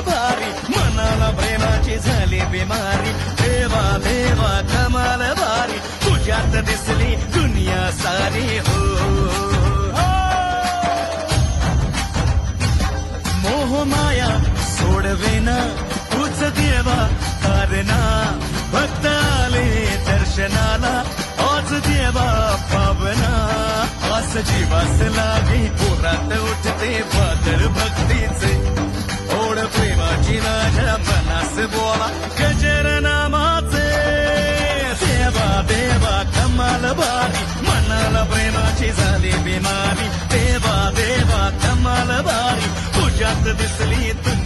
भारी मनाला प्रेमाची झाली बिमारी. देवा देवा कमाल भारी तुझ्यात दिसली दुनिया सारी. हो, हो. मोह माया सोडवेना तूच देवा तारणा. भक्त आले दर्शनाला आज देवा पावना. आस जीवास लागे पोरात उठते बादल भक्ती बोला गजर नामाचे देवा देवा कमाल भारी मनाला प्रेमाची झाली बिमारी देवा देवा कमाल भारी तुझ्यात दिसली तुझी